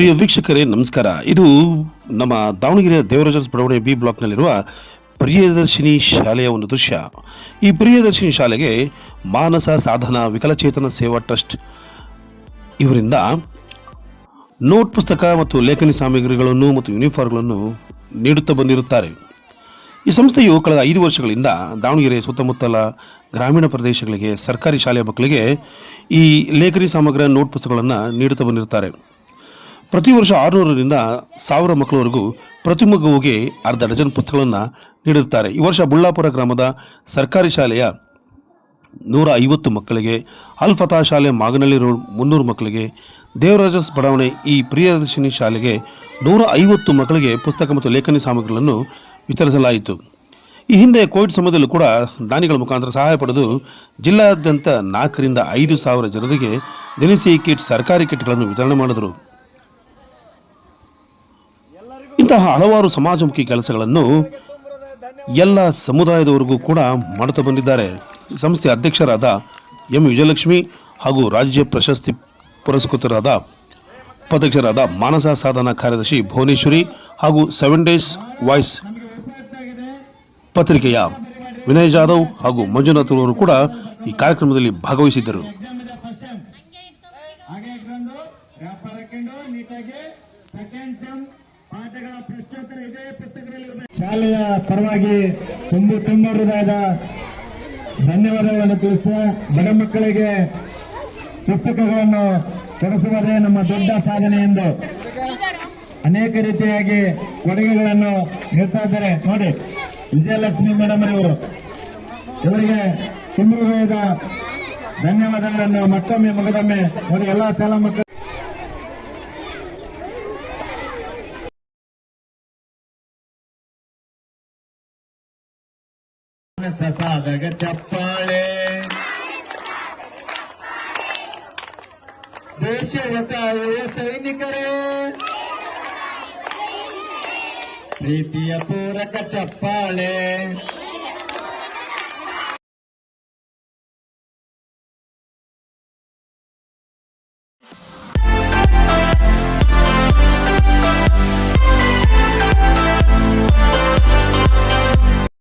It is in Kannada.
ಪ್ರಿಯ ವೀಕ್ಷಕರೇ, ನಮಸ್ಕಾರ. ಇದು ನಮ್ಮ ದಾವಣಗೆರೆ ದೇವರಾಜ ಬಡಾವಣೆ ಬಿ ಬ್ಲಾಕ್ನಲ್ಲಿರುವ ಪ್ರಿಯದರ್ಶಿನಿ ಶಾಲೆಯ ಒಂದು ದೃಶ್ಯ. ಈ ಪ್ರಿಯದರ್ಶಿನಿ ಶಾಲೆಗೆ ಮಾನಸ ಸಾಧನ ವಿಕಲಚೇತನ ಸೇವಾ ಟ್ರಸ್ಟ್ ಇವರಿಂದ ನೋಟ್ ಪುಸ್ತಕ ಮತ್ತು ಲೇಖನಿ ಸಾಮಗ್ರಿಗಳನ್ನು ಮತ್ತು ಯೂನಿಫಾರ್ಮ್ಗಳನ್ನು ನೀಡುತ್ತಾ ಬಂದಿರುತ್ತಾರೆ. ಈ ಸಂಸ್ಥೆಯು ಕಳೆದ ಐದು ವರ್ಷಗಳಿಂದ ದಾವಣಗೆರೆ ಸುತ್ತಮುತ್ತಲ ಗ್ರಾಮೀಣ ಪ್ರದೇಶಗಳಿಗೆ ಸರ್ಕಾರಿ ಶಾಲೆಯ ಮಕ್ಕಳಿಗೆ ಈ ಲೇಖನಿ ಸಾಮಗ್ರಿ ನೋಟ್ ಪುಸ್ತಕಗಳನ್ನು ನೀಡುತ್ತಾ ಬಂದಿರುತ್ತಾರೆ. ಪ್ರತಿ ವರ್ಷ ಆರುನೂರರಿಂದ ಸಾವಿರ ಮಕ್ಕಳವರೆಗೂ ಪ್ರತಿ ಮಗುವಿಗೆ ಅರ್ಧ ಡಜನ್ ಪುಸ್ತಕಗಳನ್ನು ನೀಡುತ್ತಾರೆ ಈ ವರ್ಷ ಬುಳ್ಳಾಪುರ ಗ್ರಾಮದ ಸರ್ಕಾರಿ ಶಾಲೆಯ ನೂರ ಐವತ್ತು ಮಕ್ಕಳಿಗೆ, ಅಲ್ಫತಾ ಶಾಲೆ ಮಾಗನಹಳ್ಳಿ ರೋಡ್ ಮುನ್ನೂರು ಮಕ್ಕಳಿಗೆ, ದೇವರಾಜಸ್ ಬಡಾವಣೆ ಈ ಪ್ರಿಯದರ್ಶಿನಿ ಶಾಲೆಗೆ ನೂರ ಐವತ್ತು ಮಕ್ಕಳಿಗೆ ಪುಸ್ತಕ ಮತ್ತು ಲೇಖನಿ ಸಾಮಗ್ರಿಗಳನ್ನು ವಿತರಿಸಲಾಯಿತು. ಈ ಹಿಂದೆ ಕೋವಿಡ್ ಸಮಯದಲ್ಲೂ ಕೂಡ ದಾನಿಗಳ ಮುಖಾಂತರ ಸಹಾಯ ಪಡೆದು ಜಿಲ್ಲಾದ್ಯಂತ ನಾಲ್ಕರಿಂದ ಐದು ಸಾವಿರ ಜನರಿಗೆ ದಿನಸಿ ಕಿಟ್, ಸರ್ಕಾರಿ ಕಿಟ್ಗಳನ್ನು ವಿತರಣೆ ಮಾಡಿದರು. ಇಂತಹ ಹಲವಾರು ಸಮಾಜಮುಖಿ ಕೆಲಸಗಳನ್ನು ಎಲ್ಲ ಸಮುದಾಯದವರೆಗೂ ಕೂಡ ಮಾಡುತ್ತಾ ಬಂದಿದ್ದಾರೆ. ಸಂಸ್ಥೆ ಅಧ್ಯಕ್ಷರಾದ ಎಂ. ವಿಜಯಲಕ್ಷ್ಮಿ ಹಾಗೂ ರಾಜ್ಯ ಪ್ರಶಸ್ತಿ ಪುರಸ್ಕೃತರಾದ ಉಪಾಧ್ಯಕ್ಷರಾದ ಮಾನಸ ಸಾಧನಾ ಕಾರ್ಯದರ್ಶಿ ಭುವನೇಶ್ವರಿ ಹಾಗೂ ಸೆವೆನ್ ಡೇಸ್ ವಾಯ್ಸ್ ಪತ್ರಿಕೆಯ ವಿನಯ್ ಜಾಧವ್ ಹಾಗೂ ಮಂಜುನಾಥ್ ಅವರು ಕೂಡ ಈ ಕಾರ್ಯಕ್ರಮದಲ್ಲಿ ಭಾಗವಹಿಸಿದ್ದರು. ಶಾಲೆಯ ಪರವಾಗಿ ತುಂಬು ತುಂಬ ಹೃದಯದ ಧನ್ಯವಾದಗಳನ್ನು ತಿಳಿಸ್ತಾ ಬಡ ಮಕ್ಕಳಿಗೆ ಪುಸ್ತಕಗಳನ್ನು ಕೊಡಿಸುವುದೇ ನಮ್ಮ ದೊಡ್ಡ ಸಾಧನೆ ಎಂದು ಅನೇಕ ರೀತಿಯಾಗಿ ಕೊಡುಗೆಗಳನ್ನು ನೀಡ್ತಾ ಇದ್ದಾರೆ. ನೋಡಿ, ವಿಜಯಲಕ್ಷ್ಮಿ ಮೇಡಮ್ ಅವರು. ಇವರಿಗೆ ತುಂಬ ಹೃದಯದ ಧನ್ಯವಾದಗಳನ್ನು ಮತ್ತೊಮ್ಮೆ ಮಗದೊಮ್ಮೆ ನೋಡಿ, ಎಲ್ಲ ಶಾಲಾ ಮಕ್ಕಳು ಸಾಧಕ ಚಪ್ಪಾಳೆ ದೇಶದ ಕಾಯುವ ಸೈನಿಕರೇ ಪ್ರೀತಿಯ ಪೂರಕ ಚಪ್ಪಾಳೆ